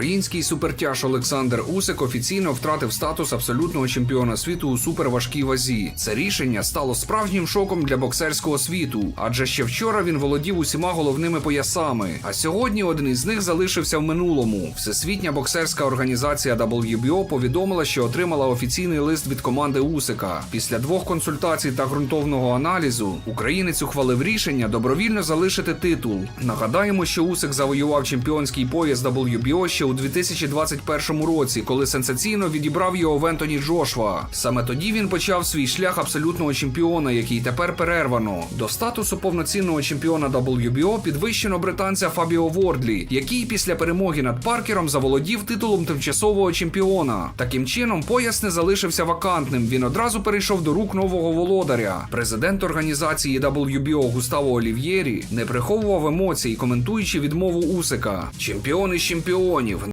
Український супертяж Олександр Усик офіційно втратив статус абсолютного чемпіона світу у суперважкій вазі. Це рішення стало справжнім шоком для боксерського світу, адже ще вчора він володів усіма головними поясами. А сьогодні один із них залишився в минулому. Всесвітня боксерська організація WBO повідомила, що отримала офіційний лист від команди Усика. Після двох консультацій та ґрунтовного аналізу українець ухвалив рішення добровільно залишити титул. Нагадаємо, що Усик завоював чемпіонський пояс WBO ще у 2021 році, коли сенсаційно відібрав його в Ентоні Джошва. Саме тоді він почав свій шлях абсолютного чемпіона, який тепер перервано. До статусу повноцінного чемпіона WBO підвищено британця Фабіо Вордлі, який після перемоги над Паркером заволодів титулом тимчасового чемпіона. Таким чином, пояс не залишився вакантним. Він одразу перейшов до рук нового володаря. Президент організації WBO Густаво Олів'єрі не приховував емоцій, коментуючи відмову Усика. Чемпіон із чемпіонів.